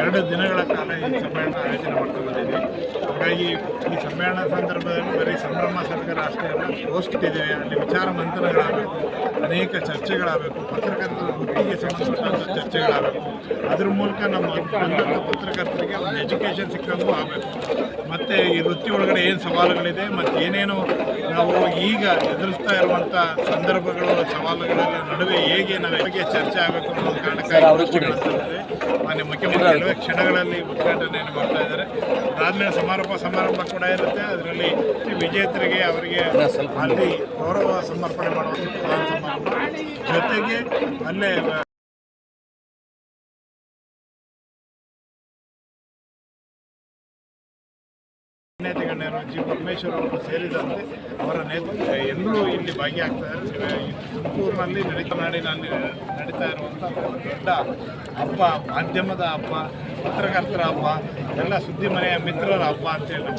ಎರಡು ದಿನಗಳ ಕಾಲ ಈ ಸಮ್ಮೇಳನ ಆಯೋಜನೆ ಮಾಡ್ತಾ ಬಂದಿದ್ದೀವಿ. ಹಾಗಾಗಿ ಈ ಸಮ್ಮೇಳನ ಸಂದರ್ಭದಲ್ಲಿ ಬರೀ ಸಂಭ್ರಮ ಸರ್ಕಾರ ಅಷ್ಟೇ ಅಲ್ಲ ಹೋಸ್ಟಿದ್ದೇವೆ ಅಲ್ಲಿ ವಿಚಾರ ಮಂಥನಗಳಾಗಬೇಕು ಅನೇಕ ಚರ್ಚೆಗಳಾಗಬೇಕು ಪತ್ರಕರ್ತರ ವೃತ್ತಿಗೆ ಸಂಬಂಧಪಟ್ಟಂಥ ಚರ್ಚೆಗಳಾಗಬೇಕು. ಅದ್ರ ಮೂಲಕ ನಮ್ಮ ಬಂದಂಥ ಪತ್ರಕರ್ತರಿಗೆ ಒಂದು ಎಜುಕೇಷನ್ ಸಿಕ್ಕಂಗೂ ಆಗಬೇಕು. ಮತ್ತು ಈ ವೃತ್ತಿ ಒಳಗಡೆ ಏನು ಸವಾಲುಗಳಿದೆ ಮತ್ತು ಏನೇನು ನಾವು ಈಗ ಎದುರಿಸ್ತಾ ಇರುವಂಥ ಸಂದರ್ಭಗಳು ಸವಾಲುಗಳ ನಡುವೆ ಹೇಗೆ ನಾವು ಹೇಗೆ ಚರ್ಚೆ ಆಗಬೇಕು ಅನ್ನೋ ಕಾರಣಕ್ಕಾಗಿ. ಮಾನ್ಯ ಮುಖ್ಯಮಂತ್ರಿ, ಕೆಲವೇ ಕ್ಷಣಗಳಲ್ಲಿ ಉದ್ಘಾಟನೆಯನ್ನು ಮಾಡ್ತಾ ಇದ್ದಾರೆ. ಅದಾದ್ಮೇಲೆ ಸಮಾರೋಪ ಸಮಾರಂಭ ಕೂಡ ಇರುತ್ತೆ. ಅದರಲ್ಲಿ ವಿಜೇತರಿಗೆ ಅವರಿಗೆ ಅಲ್ಲಿ ಗೌರವ ಸಮರ್ಪಣೆ ಮಾಡುವಂಥ ಸಮಾರಂಭ. ಜೊತೆಗೆ ಅಲ್ಲೇ ನೇತೆ ಗಣ್ಯರು ಜಿ ಪರಮೇಶ್ವರ್ ಅವರು ಸೇರಿದಂತೆ ಅವರ ನೇತೃತ್ವ ಎಲ್ಲರೂ ಇಲ್ಲಿ ಭಾಗಿಯಾಗ್ತಾ ಇದ್ದಾರೆ. ಈ ತುಮಕೂರಿನಲ್ಲಿ ನಡೀತಾ ನಾಡಿನಲ್ಲಿ ನಡೀತಾ ಇರುವಂಥ ದೊಡ್ಡ ಹಬ್ಬ, ಮಾಧ್ಯಮದ ಹಬ್ಬ, ಪತ್ರಕರ್ತರ ಹಬ್ಬ, ಎಲ್ಲ ಸುದ್ದಿ ಮನೆಯ ಮಿತ್ರರ ಹಬ್ಬ ಅಂತೇಳಿ